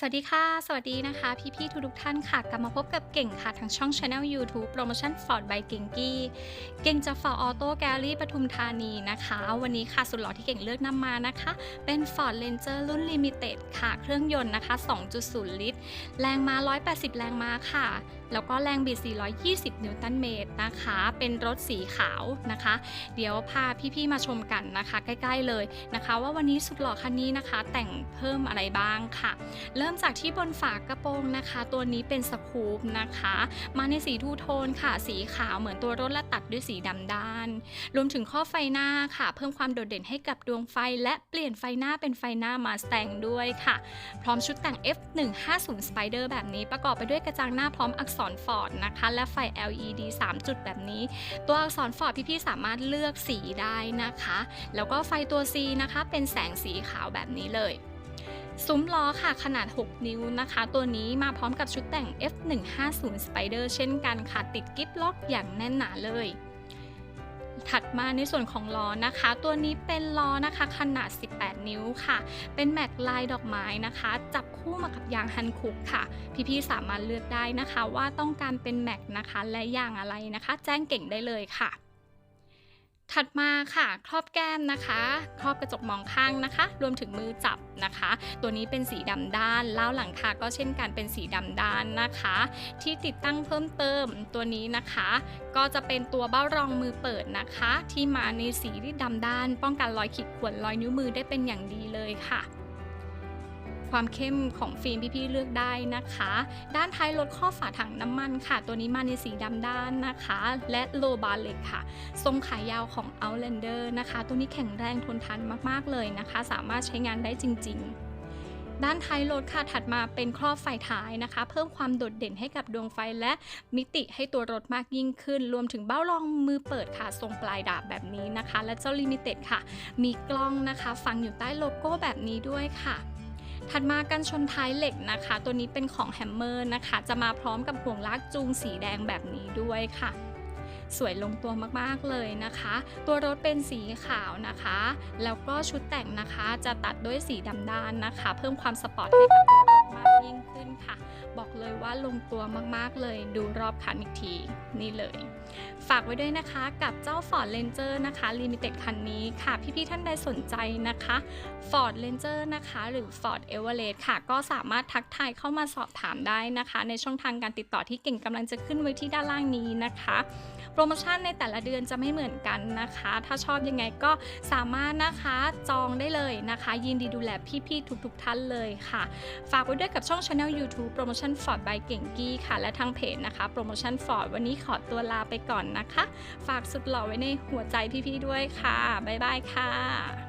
สวัสดีค่ะ สวัสดีนะคะ พี่ๆทุกๆท่านค่ะ กลับมาพบกับเก่งค่ะ ทางช่อง Channel YouTube โปรโมชั่น Ford by เก่งกี้เก่งจาก Ford Auto Gallery ปทุมธานีนะคะ วันนี้ค่ะสุดหล่อที่เก่งเลือกนำมานะคะ เป็น Ford Ranger รุ่น Limited ค่ะ เครื่องยนต์นะคะ 2.0 ลิตร แรงม้า 180 แรงม้าค่ะ แล้วก็แรงบิด 420 นิวตันเมตรนะคะ เป็นรถสีขาวนะคะ เดี๋ยวพาพี่ๆมาชมกันนะคะ ใกล้ ๆเลยนะคะ ว่าวันนี้สุดหล่อคันนี้นะคะ แต่งเพิ่มอะไรบ้างค่ะเริ่มริ่มจากที่บนฝากระโปรงนะคะ ตัวนี้เป็นสกูปนะคะ มาในสีทูโทนค่ะ สีขาวเหมือนตัวรถและตัดด้วยสีดำด้าน รวมถึงข้อไฟหน้าค่ะ เพิ่มความโดดเด่นให้กับดวงไฟ และเปลี่ยนไฟหน้าเป็นไฟหน้ามาส t ต n ด้วยค่ะ พร้อมชุดแต่ง F150 Spider แบบนี้ประกอบไปด้วยกระจังหน้าพร้อมอักษรฟอร์ดนะคะ และไฟ LED 3 จุดแบบนี้ ตัวอักษรฟอร์ดพี่ๆสามารถเลือกสีได้นะคะ แล้วก็ไฟตัว C นะคะ เป็นแสงสีขาวแบบนี้เลย ซุ้มล้อค่ะขนาด 6 นิ้วนะคะ ตัวนี้มาพร้อมกับชุดแต่ง F150 Spider เช่นกันค่ะ ติดกิฟล็อกอย่างแน่นหนาเลย ถัดมาในส่วนของล้อนะคะ ตัวนี้เป็นล้อนะคะ ขนาด 18 นิ้วค่ะ เป็นแม็กลายดอกไม้นะคะ จับคู่มากับยางฮันคุกค่ะ พี่ๆสามารถเลือกได้นะคะ ว่าต้องการเป็นแม็กนะคะ และยางอะไรนะคะ แจ้งเก่งได้เลยค่ะ ถัดมาค่ะ ครอบแก้มนะคะ ครอบกระจกมองข้างนะคะ รวมถึงมือจับนะคะ ตัวนี้เป็นสีดำด้านล้าวหลังคาก็เช่นกันเป็นสีดำด้านนะคะ ที่ติดตั้งเพิ่มเติมตัวนี้นะคะ ก็จะเป็นตัวเบ้ารองมือเปิดนะคะ ที่มาในสีที่ดำด้าน ป้องกันรอยขีดข่วนรอยนิ้วมือได้เป็นอย่างดีเลยค่ะ ความเข้มของฟิล์มพี่ๆเลือกได้นะคะ ด้านท้ายรถข้อฝาถังน้ำมันค่ะ ตัวนี้มาในสีดำด้านนะคะ และโลบาร์เล็กค่ะ ทรงขายาวของ Outlander นะคะ ตัวนี้แข็งแรงทนทานมากๆเลยนะคะ สามารถใช้งานได้จริง ๆด้านท้ายรถค่ะถัดมาเป็นครอบไฟท้ายนะคะ เพิ่มความโดดเด่นให้กับดวงไฟและมิติให้ตัวรถมากยิ่งขึ้น รวมถึงเบ้ารองมือเปิดค่ะทรงปลายดาบแบบนี้นะคะ และเจ้า Limited ค่ะ มีกล้องนะคะฝังอยู่ใต้โลโก้แบบนี้ด้วยค่ะ ถัดมากันชนท้ายเหล็กนะคะ ตัวนี้เป็นของแฮมเมอร์นะคะ จะมาพร้อมกับห่วงลากจูงสีแดงแบบนี้ด้วยค่ะ สวยลงตัวมากๆเลยนะคะ ตัวรถเป็นสีขาวนะคะ แล้วก็ชุดแต่งนะคะจะตัดด้วยสีดำด้านนะคะ เพิ่มความสปอร์ตให้กับตัวรถมาก ยิ่งขึ้นค่ะ บอกเลยว่าลงตัวมากๆเลยดูรอบคันอีกทีนี่เลย ฝากไว้ด้วยนะคะกับเจ้า Ford Ranger นะคะ Limited คันนี้ค่ะ พี่ๆท่านใดสนใจนะคะ Ford Ranger นะคะ หรือ Ford Everest ค่ะ ก็สามารถทักทายเข้ามาสอบถามได้นะคะ ในช่องทางการติดต่อที่เก่งกำลังจะขึ้นไว้ที่ด้านล่างนี้นะคะ โปรโมชั่นในแต่ละเดือนจะไม่เหมือนกันนะคะ ถ้าชอบยังไงก็สามารถนะคะจองได้เลยนะคะ ยินดีดูแลพี่ๆทุกๆท่านเลยค่ะ ฝากไว้ด้วยกับช่องช anel YouTube โปรโมชั่น Ford by เก่งกี้ค่ะ และทางเพจนะคะโปรโมชั่น Ford วันนี้ขอตัวลาไปก่อนนะคะ ฝากสุดหล่อไว้ในหัวใจพี่ๆด้วยค่ะ บ๊ายบายค่ะ